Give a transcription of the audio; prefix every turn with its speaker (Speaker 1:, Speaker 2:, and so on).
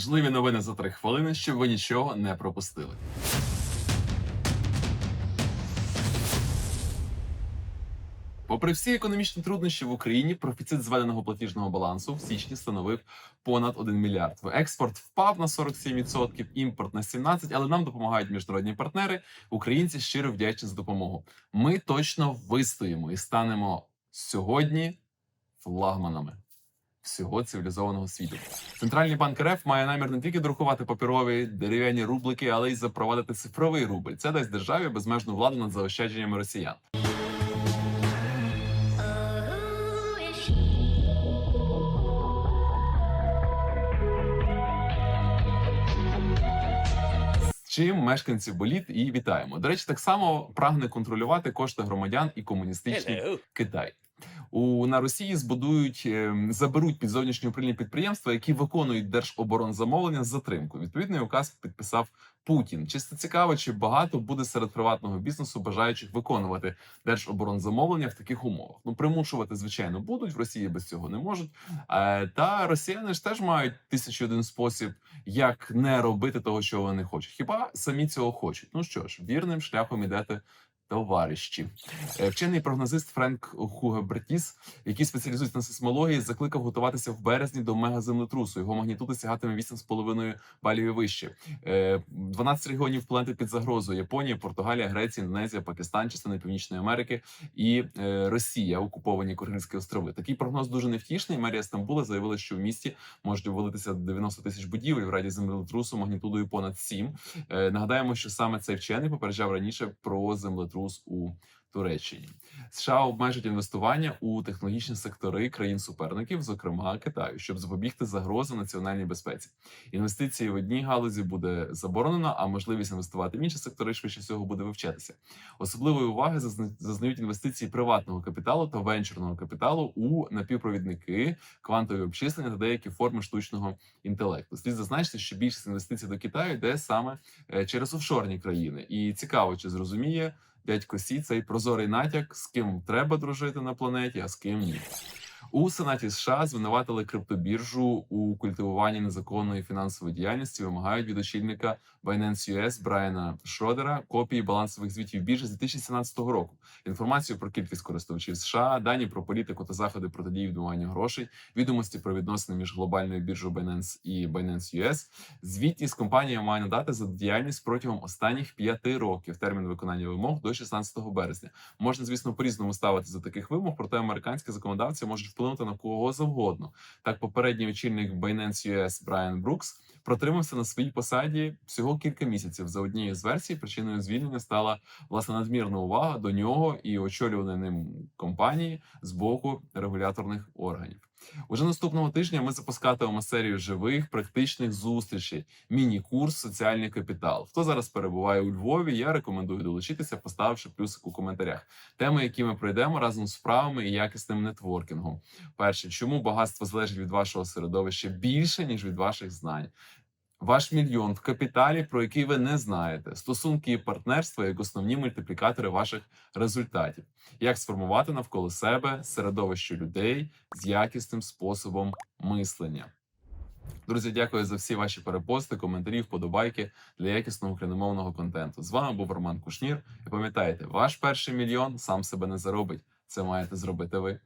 Speaker 1: Важливі новини за три хвилини, щоб ви нічого не пропустили. Попри всі економічні труднощі в Україні, профіцит зведеного платіжного балансу в січні становив понад 1 мільярд. Експорт впав на 47%, імпорт на 17%, але нам допомагають міжнародні партнери. Українці щиро вдячні за допомогу. Ми точно вистоїмо і станемо сьогодні флагманами всього цивілізованого світу. Центральний банк РФ має намір не тільки друкувати паперові дерев'яні рублики, але й запровадити цифровий рубль. Це дасть державі безмежну владу над заощадженнями росіян. Чим мешканці боліт і вітаємо. До речі, так само прагне контролювати кошти громадян і комуністичний Китай. У на Росії збудують ем, заберуть під зовнішнє управління підприємства, які виконують держоборонзамовлення з затримкою. Відповідний указ підписав Путін. Чисто цікаво, чи багато буде серед приватного бізнесу бажаючих виконувати держоборонзамовлення в таких умовах. Ну примушувати, звичайно, будуть в Росії без цього не можуть. Е, Та росіяни ж теж мають тисячу один спосіб, як не робити того, що вони хочуть. Хіба самі цього хочуть? Ну що ж, вірним шляхом ідете. Товариші, Е, вчений прогнозист Френк Хугебертіс, який спеціалізується на сейсмології, закликав готуватися в березні до мегаземлетрусу. Його магнітуда сягатиме 8,5 балів і вище. Е, 12 регіонів планети під загрозою: Японія, Португалія, Греція, Індонезія, Пакистан, частини Північної Америки і е, Росія, окуповані Курильські острови. Такий прогноз дуже невтішний. Мерія Стамбула заявила, що в місті можуть обвалитися 90 тисяч будівель в раді землетрусу магнітудою понад 7. Е, нагадаємо, що саме цей вчений попереджав раніше про землетрус у Туреччині. США обмежать інвестування у технологічні сектори країн-суперників, зокрема Китаю, щоб запобігти загрози національній безпеці. Інвестиції в одній галузі буде заборонено, а можливість інвестувати в інші сектори швидше всього буде вивчатися. Особливої уваги зазна- зазнають інвестиції приватного капіталу та венчурного капіталу у напівпровідники, квантові обчислення та деякі форми штучного інтелекту. Слід зазначити, що більшість інвестицій до Китаю йде саме е, через офшорні країни, і цікаво, чи зрозуміє дядько Сі цей прозорий натяк, з ким треба дружити на планеті, а з ким ні. У Сенаті США звинуватили криптобіржу у культивуванні незаконної фінансової діяльності. Вимагають від очільника Binance US Брайана Шродера копії балансових звітів біржі з 2017 року. Інформацію про кількість користувачів США, дані про політику та заходи протидії відмиванню грошей, відомості про відносини між глобальною біржою Binance і Binance US. Звітність компанія має надати за діяльність протягом останніх п'яти років. Термін виконання вимог до 16 березня. Можна, звісно, по-різному ставити за таких вимог, проте американські законодавці можуть вплинути на кого завгодно. Так, попередній очільник Binance US Брайан Брукс протримався на своїй посаді всього кілька місяців. За однією з версій причиною звільнення стала власне надмірна увага до нього і очолюваної ним компанії з боку регуляторних органів. Уже наступного тижня ми запускатимемо серію живих практичних зустрічей. Міні-курс Соціальний капітал. Хто зараз перебуває у Львові? Я рекомендую долучитися, поставивши плюсик у коментарях. Теми, які ми пройдемо разом з справами і якісним нетворкінгом. Перше, чому багатство залежить від вашого середовища більше ніж від ваших знань? Ваш мільйон в капіталі, про який ви не знаєте, стосунки і партнерства як основні мультиплікатори ваших результатів. Як сформувати навколо себе середовище людей з якісним способом мислення? Друзі, дякую за всі ваші перепости, коментарі, вподобайки для якісного україномовного контенту. З вами був Роман Кушнір. І пам'ятайте, ваш перший мільйон сам себе не заробить. Це маєте зробити ви.